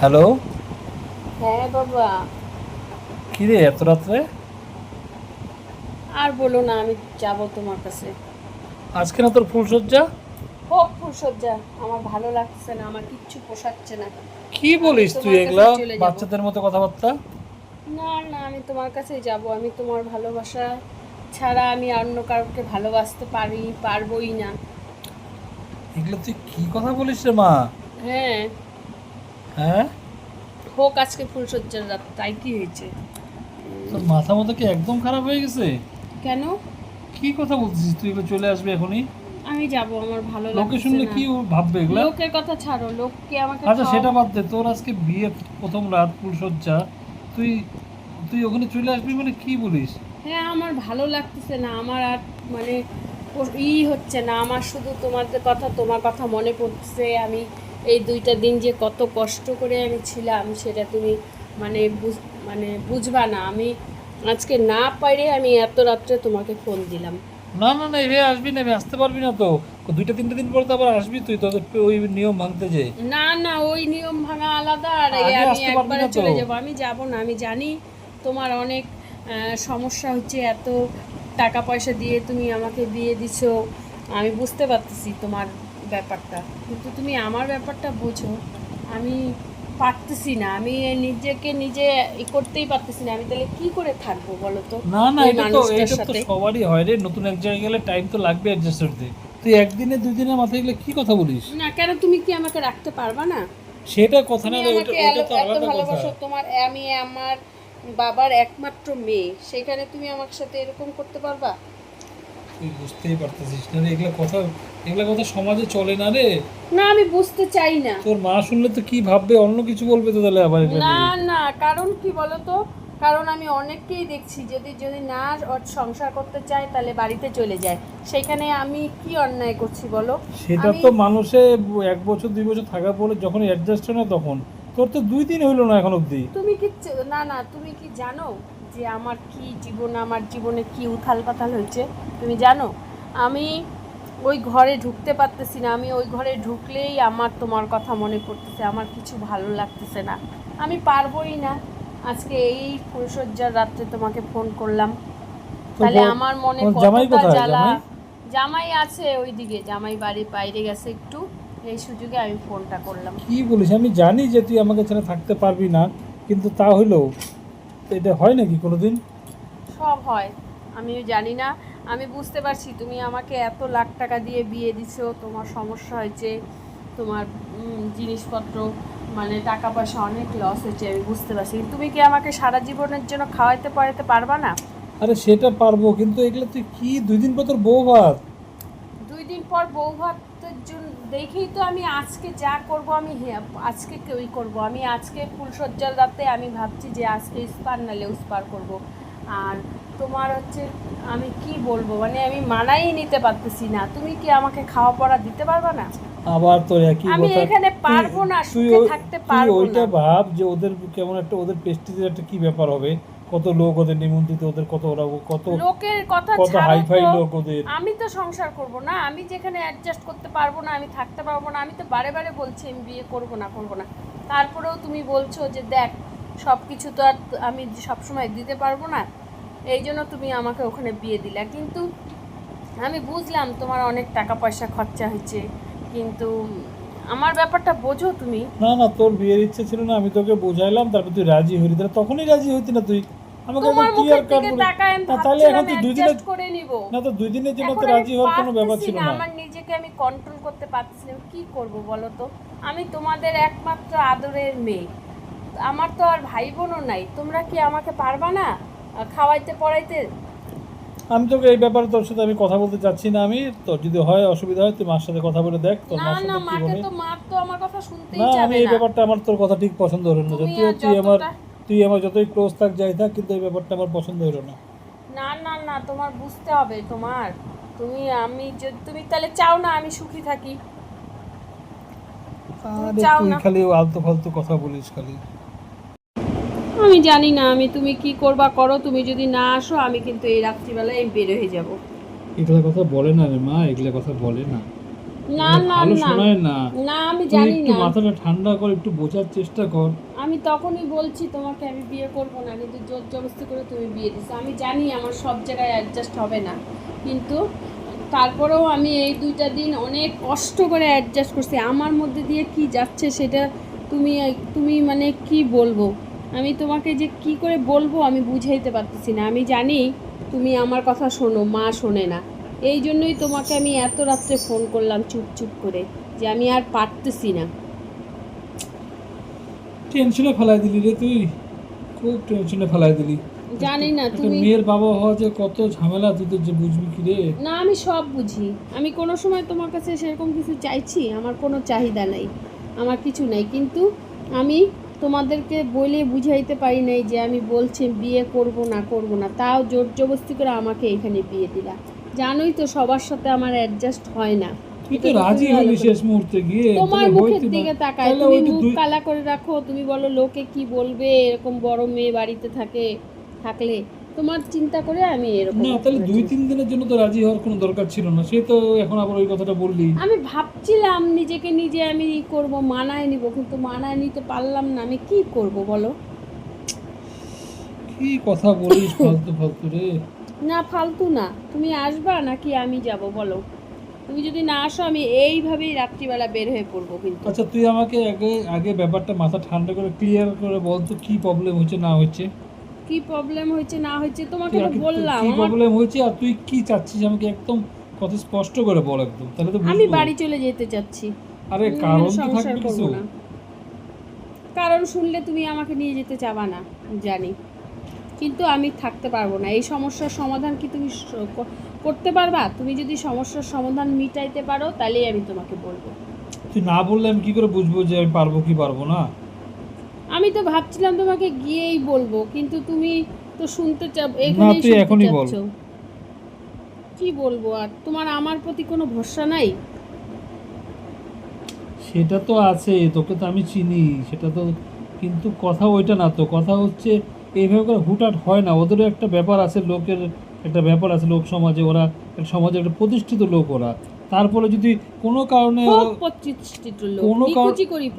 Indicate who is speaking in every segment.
Speaker 1: Hello?
Speaker 2: হ্যাঁ বাবা।
Speaker 1: কি রে এত রাত্রে?
Speaker 2: আর বলো না আমি যাব তোমার কাছে।
Speaker 1: আজকে না তোর ফুলসজ্জা
Speaker 2: হোক ফুলসজ্জা আমার ভালো লাগছে না আমার কিচ্ছু পোষাচ্ছে না।
Speaker 1: কি বলিস তুই এগুলা? বাচ্চাদের মতো কথাবার্তা?
Speaker 2: না না আমি তোমার কাছেই যাব। আমি তোমার ভালোবাসা ছাড়া আমি অন্য কাউকে ভালোবাসতে পারি পারবোই না।
Speaker 1: এগুলো তুই কি কথা বলিস রে মা?
Speaker 2: হ্যাঁ।
Speaker 1: হ্যাঁ?
Speaker 2: হোক আজকে ফুলসজ্জার রাত তাই কি হয়েছে?
Speaker 1: তোর মাথা মতো কি একদম খারাপ হয়ে গেছে?
Speaker 2: কেন?
Speaker 1: কি কথা বলছিস তুই চলে আসবে এখনই?
Speaker 2: আমি যাব আমার ভালো
Speaker 1: লোকে শুনলে কি ভাববে এগুলা?
Speaker 2: লোকের কথা ছাড়ো লোককে আমাকে
Speaker 1: আচ্ছা সেটা বাদ দে তোর আজকে বিয়ে প্রথম রাত ফুলসজ্জা তুই তুই ওখানে চলে আসবি মানে কি বলিস?
Speaker 2: হ্যাঁ আমার ভালো লাগতেছে না আমার আর মানে ই হচ্ছে না আমার শুধু তোমাদের কথা তোমার কথা মনে পড়ছে আমি এই দুইটা দিন যে কত কষ্ট করে আমি ছিলাম সেটা তুমি মানে বুঝ- মানে বুঝবা না। আমি আজকে না পারে আমি এত রাত্রে তোমাকে ফোন দিলাম।
Speaker 1: না না না এভাবে আসবি না আসতে পারবি না তো। দুইটা তিনটা দিন পরে তো আবার আসবি তুই তোদের ওই নিয়ম ভাঙতে যে।
Speaker 2: না না ওই নিয়ম ভাঙা আলাদা। আর আমি একবারে চলে যাব। আমি যাব না আমি জানি তোমার অনেক সমস্যা হচ্ছে এত টাকা পয়সা দিয়ে তুমি আমাকে বিয়ে দিছো। আমি বুঝতে পারতেছি তোমার ব্যাপারটা। কিন্তু তুমি আমার ব্যাপারটা বোঝো আমি পারতেছি না। আমি নিজেকে নিজে ই করতেই পারতেছি না। আমি তাহলে কি করে থাকব বলো তো?
Speaker 1: না না এটা তো এটা তো সবারই হয় রে। নতুন এক জায়গায় গেলে টাইম তো লাগবে অ্যাডজাস্ট করতে তুই একদিনে দুই দিনের মাথায় গেলে কি কথা বলিস?
Speaker 2: না কেন তুমি কি আমাকে রাখতে পারবা না?
Speaker 1: সেটা কথা না ওটা তো আলাদা কথা।
Speaker 2: ভালোবাসো তোমার আমি আমার বাবার একমাত্র মেয়ে। সেখানে তুমি আমার সাথে এরকম করতে পারবা?
Speaker 1: তুই বুঝতেই পারতেছিস না রে এগুলা কথা এগুলা কথা সমাজে চলে না রে।
Speaker 2: না আমি বুঝতে চাই না।
Speaker 1: তোর মা শুনলে তো কি ভাববে? অন্য কিছু বলবে তো তাহলে আবার এগুলা
Speaker 2: না
Speaker 1: নিয়ে।
Speaker 2: না কারণ কি বলো তো কারণ আমি অনেককেই দেখছি যদি যদি না ওর সংসার করতে চায় তাহলে বাড়িতে চলে যায়। সেখানে আমি কি অন্যায় করছি বলো?
Speaker 1: সেটা
Speaker 2: আমি-
Speaker 1: তো মানুষে এক বছর দুই বছর থাকার পরে যখন অ্যাডজাস্ট হয় না তখন। তোর তো দুই দিন হইল না এখন অবধি।
Speaker 2: তুমি কি চ- না না তুমি কি জানো? যে আমার কি জীবন আমার জীবনে কি উথাল পাথাল হয়েছে তুমি জানো? আমি ওই ঘরে ঢুকতে পারতেছি না। আমি ওই ঘরে ঢুকলেই আমার তোমার কথা মনে পড়তেছে আমার কিছু ভালো লাগতেছে না। আমি পারবোই না। আজকে এই ফুলসজ্জার রাত্রে তোমাকে ফোন করলাম। তাহলে আমার মনে কতটা জ্বালা
Speaker 1: জামাই?
Speaker 2: আছে ওইদিকে। জামাই বাড়ি বাইরে গেছে একটু। এই সুযোগে আমি ফোনটা করলাম।
Speaker 1: কি বলিস? আমি জানি যে তুই আমাকে ছাড়া থাকতে পারবি না কিন্তু তা হইলেও তো এটা হয় নাকি কোনোদিন?
Speaker 2: সব হয়। আমিও জানি না। আমি বুঝতে পারছি তুমি আমাকে এত লাখ টাকা দিয়ে বিয়ে দিছো তোমার সমস্যা হয়েছে তোমার জিনিসপত্র মানে টাকা পয়সা অনেক লস হয়েছে আমি বুঝতে পারছি। তুমি কি আমাকে সারা জীবনের জন্য খাওয়াইতে পড়াইতে পারবা না?
Speaker 1: আরে সেটা পারব কিন্তু এগুলো তুই কি? দুই দিন পর তোর বউ ভাত
Speaker 2: দুই দিন পর বউ ভাতের জন্য দেখেই তো আমি আজকে যা করব আমি আজকে কেউই করব? আমি আজকে ফুলসজ্জার রাতে আমি ভাবছি যে আজকে ইস্পার নালে উস্পার করব। আর তোমার হচ্ছে আমি কি বলব? মানে আমি মানাই নিতে পারতেছি না। তুমি কি আমাকে খাওয়া পড়া দিতে পারবা না?
Speaker 1: আবার তোর একই
Speaker 2: আমি এখানে পারব না, সুখে থাকতে পারব
Speaker 1: ওইটা ভাব যে ওদের কেমন একটা ওদের পেস্টিজের একটা কি ব্যাপার হবে? কত লোক ওদের নিমন্ত্রিত ওদের কত ওরা কত
Speaker 2: লোকের কথা
Speaker 1: কত হাইফাই লোক ওদের।
Speaker 2: আমি তো সংসার করব না আমি যেখানে অ্যাডজাস্ট করতে পারব না আমি থাকতে পারব না আমি তো বারে বারে বলছি আমি বিয়ে করব না করব না। তারপরেও তুমি বলছো যে দেখ সব কিছু তো আর আমি সবসময় দিতে পারব না এই জন্য তুমি আমাকে ওখানে বিয়ে দিলা। কিন্তু আমি বুঝলাম তোমার অনেক টাকা পয়সা খরচা হয়েছে কিন্তু আমার ব্যাপারটা বোঝো তুমি।
Speaker 1: না না তোর বিয়ের ইচ্ছে ছিল না আমি তোকে বোঝাইলাম তারপর তুই রাজি হইলি তাহলে তখনই রাজি হইতি না তুই।
Speaker 2: তোমার মুখের দিকে তাকায় আমি
Speaker 1: তাহলে এখন
Speaker 2: ভাবছিলাম
Speaker 1: দুই দিনের
Speaker 2: করে নিব।
Speaker 1: না তো দুই দিনের জন্য তো রাজি হওয়ার কোনো ব্যাপার ছিল
Speaker 2: না,
Speaker 1: না।
Speaker 2: আমার নিজেকে আমি কন্ট্রোল করতে পারছি না কি করব বলো তো? আমি তোমাদের একমাত্র আদরের মেয়ে। আমার তো আর ভাই বোনও নাই। তোমরা কি আমাকে পারবা না? খাওয়াইতে পড়াইতে?
Speaker 1: আমি তোকে এই ব্যাপারে তোর সাথে আমি কথা বলতে চাচ্ছি না আমি। তোর যদি হয় অসুবিধা হয় তুই মার সাথে কথা বলে দেখ। তোর
Speaker 2: না না মাকে তো মা তো আমার কথা শুনতেই
Speaker 1: না আমি এই ব্যাপারটা আমার তোর কথা ঠিক পছন্দ হলো না।
Speaker 2: আর
Speaker 1: তুই আমার তুই আমার যতই ক্লোজ থাক যাই থাক কিন্তু এই ব্যাপারটা আমার পছন্দ হলো না।
Speaker 2: না না না তোমার বুঝতে হবে তোমার। তুমি আমি যদি তুমি তাহলে চাও না আমি সুখী থাকি?
Speaker 1: আরে
Speaker 2: চাও
Speaker 1: তুই
Speaker 2: না।
Speaker 1: খালি আলতু ফালতু কথা বলিস খালি।
Speaker 2: আমি জানি না আমি তুমি কি করবা করো তুমি যদি না আসো আমি কিন্তু এই রাত্রিবেলায় আমি বের হয়ে যাব।
Speaker 1: এগুলা কথা বলে না রে মা এগুলা কথা বলে না।
Speaker 2: না না না।
Speaker 1: শোনায় না।
Speaker 2: না আমি জানি না।
Speaker 1: মাথাটা ঠান্ডা করে একটু বোঝার চেষ্টা কর।
Speaker 2: আমি তখনই বলছি তোমাকে আমি বিয়ে করব না কিন্তু জোর জবরদস্তি করে তুমি বিয়ে দিছো। আমি জানি আমার সব জায়গায় অ্যাডজাস্ট হবে না কিন্তু তারপরেও আমি এই দুইটা দিন অনেক কষ্ট করে অ্যাডজাস্ট করছি। আমার মধ্যে দিয়ে কি যাচ্ছে সেটা তুমি তুমি মানে কি বলব? আমি তোমাকে যে কি করে বলব আমি বুঝাইতে পারতেছি না। আমি জানি তুমি আমার কথা শোনো মা শোনে না। এই জন্যই তোমাকে আমি এত রাত্রে ফোন করলাম চুপ চুপ করে যে আমি আর পারতেছি না।
Speaker 1: টেনশনে ফেলাই দিলি রে তুই। খুব টেনশনে ফেলাই দিলি।
Speaker 2: জানি না তুমি
Speaker 1: মেয়ের বাবা হওয়া যে কত ঝামেলা তুই তো যে বুঝবি কি রে?
Speaker 2: না আমি সব বুঝি। আমি কোনো সময় তোমার কাছে সেরকম কিছু চাইছি আমার কোনো চাহিদা নাই আমার কিছু নাই। কিন্তু আমি তোমাদেরকে বলে বুঝাইতে পারি নাই যে আমি বলছি বিয়ে করব না করব না তাও জোর জবস্তি করে আমাকে এখানে বিয়ে দিলা। জানোই তো সবার সাথে আমার অ্যাডজাস্ট হয় না।
Speaker 1: রাজি হলি শেষ মুহূর্তে গিয়ে
Speaker 2: তোমার মুখের দিকে তাকায়। তুমি মুখ কালা করে রাখো তুমি বলো লোকে কি বলবে এরকম বড় মেয়ে বাড়িতে থাকে থাকলে। তোমার চিন্তা করে আমি এরকম
Speaker 1: না তাহলে দুই তিন দিনের জন্য তো রাজি হওয়ার কোনো দরকার ছিল না। সে তো এখন আবার ওই কথাটা বললি।
Speaker 2: আমি ভাবছিলাম নিজেকে নিজে আমি ই করব মানায় নিব কিন্তু মানায় নিতে পারলাম না। আমি কি করব বলো?
Speaker 1: কি কথা বলিস ফালতু ফালতু রে?
Speaker 2: না ফালতু না। তুমি আসবা নাকি আমি যাব বলো। তুমি যদি না আসো আমি এইভাবেই রাত্রিবেলা বের হয়ে পড়ব কিন্তু।
Speaker 1: আচ্ছা তুই আমাকে আগে আগে ব্যাপারটা মাথা ঠান্ডা করে ক্লিয়ার করে বল তো কি প্রবলেম হচ্ছে না হচ্ছে
Speaker 2: কি প্রবলেম হয়েছে না হয়েছে তোমাকে তো বললাম।
Speaker 1: কি প্রবলেম হয়েছে আর তুই কি চাচ্ছিস আমাকে একদম কত স্পষ্ট করে বল একদম তাহলে তো
Speaker 2: আমি বাড়ি চলে যেতে চাচ্ছি।
Speaker 1: আরে কারণ তো থাকবে কিছু।
Speaker 2: কারণ শুনলে তুমি আমাকে নিয়ে যেতে চাবা না জানি। কিন্তু আমি থাকতে পারব না। এই সমস্যার সমাধান কি তুমি করতে পারবা? তুমি যদি সমস্যার সমাধান মিটাইতে পারো তাহলেই আমি তোমাকে বলব।
Speaker 1: তুই না বললে আমি কি করে বুঝব যে আমি পারব কি পারব না?
Speaker 2: আমি তো ভাবছিলাম তোমাকে গিয়েই বলব কিন্তু তুমি তো শুনতে চাও
Speaker 1: না,
Speaker 2: এখানেই
Speaker 1: তুই এখনই বল।
Speaker 2: কি বলব? আর তোমার আমার প্রতি কোনো ভরসা নাই?
Speaker 1: সেটা তো আছে তোকে তো আমি চিনি সেটা তো কিন্তু কথা ওইটা না তো কথা হচ্ছে এইভাবে করে হুটহাট হয় না। ওদেরও একটা ব্যাপার আছে লোকের একটা ব্যাপার আছে লোক সমাজে। ওরা সমাজে একটা প্রতিষ্ঠিত লোক ওরা। তারপরে যদি কোনো কারণে ওরা- কোনো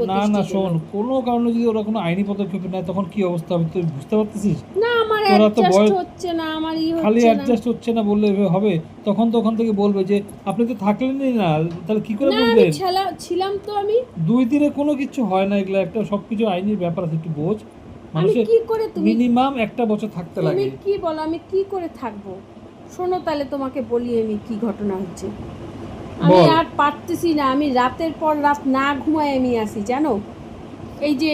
Speaker 1: না না শোন কোনো কারণে যদি ওরা কোনো আইনি পদক্ষেপ নেয় তখন কি অবস্থা হবে? তুই বুঝতে পারতেছিস?
Speaker 2: না আমার
Speaker 1: তোরা তো বয়স-
Speaker 2: হচ্ছে না আমার
Speaker 1: খালি অ্যাডজাস্ট হচ্ছে না বললে হবে? তখন তো ওখান থেকে বলবে যে আপনি তো থাকলেনই না তাহলে কি করে বুঝলেন
Speaker 2: ছিলাম তো আমি।
Speaker 1: দুই দিনে কোনো কিছু হয় না এগুলো। একটা সবকিছু আইনের ব্যাপার আছে একটু বোঝ।
Speaker 2: আমি কি করে তুমি
Speaker 1: মিনিমাম একটা বছর থাকতে
Speaker 2: তুমি কি বলো আমি কি করে থাকব? শোনো তাহলে তোমাকে বলি আমি কি ঘটনা হচ্ছে আমি আর পারতেছি না আমি রাতের পর রাত না ঘুমায় আমি আসি জানো? এই যে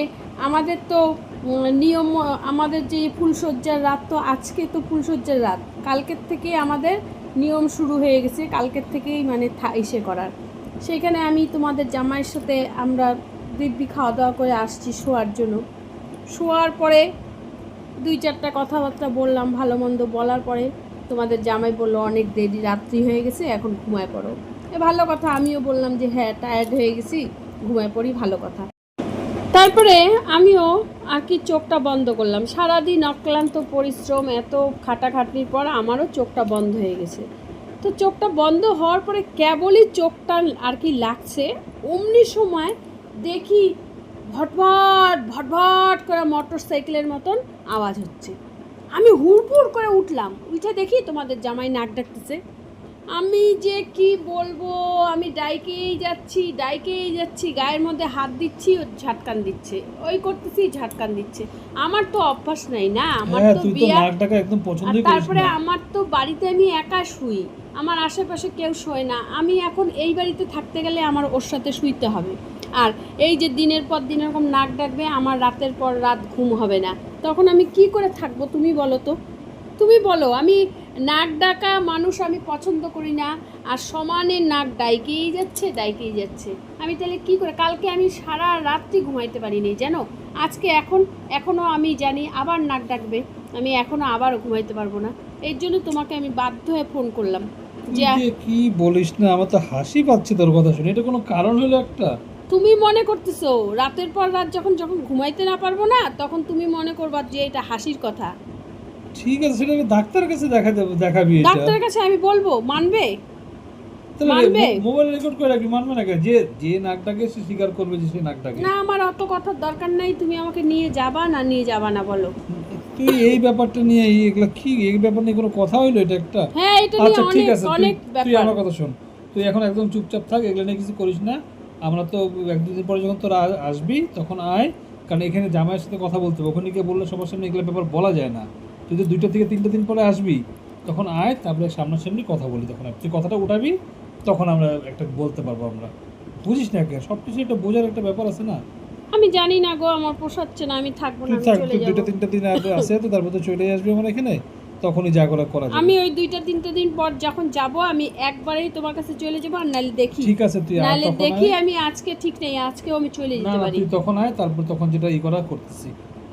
Speaker 2: আমাদের তো নিয়ম আমাদের যে ফুলসজ্জার রাত তো আজকে তো ফুলসজ্জার রাত। কালকের থেকে আমাদের নিয়ম শুরু হয়ে গেছে কালকের থেকেই মানে ইসে করার। সেখানে আমি তোমাদের জামাইয়ের সাথে আমরা দিব্যি খাওয়া দাওয়া করে আসছি শোয়ার জন্য। শোয়ার পরে দুই চারটা কথাবার্তা বললাম, ভালো মন্দ বলার পরে তোমাদের জামাই বলল, অনেক দেরি, রাত্রি হয়ে গেছে, এখন ঘুমায় পড়ো। এ ভালো কথা, আমিও বললাম যে হ্যাঁ টায়ার্ড হয়ে গেছি, ঘুমায় পড়ি, ভালো কথা। তারপরে আমিও আর কি চোখটা বন্ধ করলাম। সারাদিন অক্লান্ত পরিশ্রম, এত খাটাখাটনির পর আমারও চোখটা বন্ধ হয়ে গেছে। তো চোখটা বন্ধ হওয়ার পরে কেবলই চোখটা আর কি লাগছে, অমনি সময় দেখি ভটভট ভটভট করে মোটর সাইকেলের মতন আওয়াজ হচ্ছে। আমি হুড়পুড় করে উঠলাম। উঠে দেখি তোমাদের জামাই নাক ডাকতেছে। আমি যে কি বলব? আমি ডাইকেই যাচ্ছি ডাইকেই যাচ্ছি। গায়ের মধ্যে হাত দিচ্ছি ও ঝাটকান দিচ্ছে। ওই করতেছি ঝাটকান দিচ্ছে। আমার তো অভ্যাস নাই না? আমার
Speaker 1: হ্যাঁ
Speaker 2: তো বিয়া তারপরে আমার তো বাড়িতে আমি একা শুই। আমার আশেপাশে কেউ শোয় না। আমি এখন এই বাড়িতে থাকতে গেলে আমার ওর সাথে শুইতে হবে। আর এই যে দিনের পর দিন এরকম নাক ডাকবে, আমার রাতের পর রাত ঘুম হবে না। তখন আমি কি করে থাকব তুমি বলো তো? তুমি বলো, আমি নাক ডাকা মানুষ আমি পছন্দ করি না, আর সমানে নাক ডাইকেই যাচ্ছে ডাইকেই যাচ্ছে। আমি তাহলে কি করে, কালকে আমি সারা রাত্রি ঘুমাইতে পারিনি, জানো? আজকে এখন এখনও আমি জানি আবার নাক ডাকবে, আমি এখনও আবারও ঘুমাইতে পারব না। এর জন্য তোমাকে আমি বাধ্য হয়ে ফোন করলাম। যে
Speaker 1: যে কি বলিস না, আমার তো হাসি পাচ্ছে তোর কথা শুনে। এটা কোনো কারণ হলো একটা?
Speaker 2: তুমি মনে করতেছো রাতের পর রাত যখন যখন ঘুমাইতে না পারব না তখন তুমি মনে করবা যে এটা হাসির কথা।
Speaker 1: ঠিক আছে সেটা আমি ডাক্তারের কাছে দেখা দেবো দেখাবি এটা।
Speaker 2: ডাক্তারের কাছে আমি বলব মানবে? মানবে?
Speaker 1: মোবাইল রেকর্ড করে রাখবি মানবে না যে যে নাক ডাকে সে স্বীকার করবে যে সে নাক ডাকে
Speaker 2: না আমার অত কথার দরকার নাই তুমি আমাকে নিয়ে যাবা না নিয়ে যাবা না বলো।
Speaker 1: তুই এই ব্যাপারটা নিয়ে এই এগুলা কি এই ব্যাপার নিয়ে কোনো কথা হইল? এটা একটা
Speaker 2: হ্যাঁ এটা নিয়ে
Speaker 1: আচ্ছা
Speaker 2: অনেক অনেক
Speaker 1: তুই আমার কথা শোন। তুই এখন একদম চুপচাপ থাক এগুলা নিয়ে কিছু করিস না। আমরা তো এক দুদিন পরে যখন তোরা আসবি তখন আয়। কারণ এখানে জামাইয়ের সাথে কথা বলতে হবে। ওখানে গিয়ে বললে সবার সামনে এগুলো ব্যাপার বলা যায় না। তুই তো দুইটা থেকে তিনটা দিন পরে আসবি তখন আয় তারপরে সামনাসামনি কথা বলি তখন। তুই কথাটা উঠাবি তখন আমরা একটা বলতে পারব আমরা। বুঝিস না কেন? সব কিছু একটা বোঝার একটা ব্যাপার আছে না।
Speaker 2: আমি জানি না গো আমার পোষাচ্ছে না আমি থাকব না চলে যাব।
Speaker 1: তিনটা দিন আসে তো তারপর তো চলে আসবি আমার এখানে। তখনই যা করা করা
Speaker 2: আমি ওই দুইটা তিনটে দিন পর যখন যাব আমি একবারেই তোমার কাছে চলে যাব আর নাহলে দেখি।
Speaker 1: ঠিক আছে তুই তখন
Speaker 2: দেখি আমি আজকে ঠিক নেই আজকেও আমি চলে যেতে
Speaker 1: না
Speaker 2: পারি।
Speaker 1: তুই তখন আয় তারপর তখন যেটা ই করা করতেছি।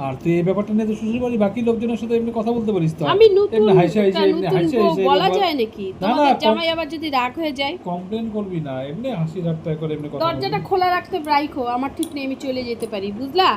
Speaker 1: আর তুই এই ব্যাপারটা নিয়ে তো শ্বশুর বাড়ি বাকি লোকজনের সাথে এমনি কথা বলতে পারিস তো
Speaker 2: আমি নতুন
Speaker 1: এমনি হাসি হাসি এমনি হাসি হাসি
Speaker 2: বলা যায় নাকি? তোমাদের জামাই আবার যদি রাগ হয়ে যায়?
Speaker 1: কমপ্লেন করবি না এমনি হাসি ঠাট্টা করে এমনি কথা
Speaker 2: দরজাটা খোলা রাখতে রাখো আমার ঠিক নেই আমি চলে যেতে পারি বুঝলা?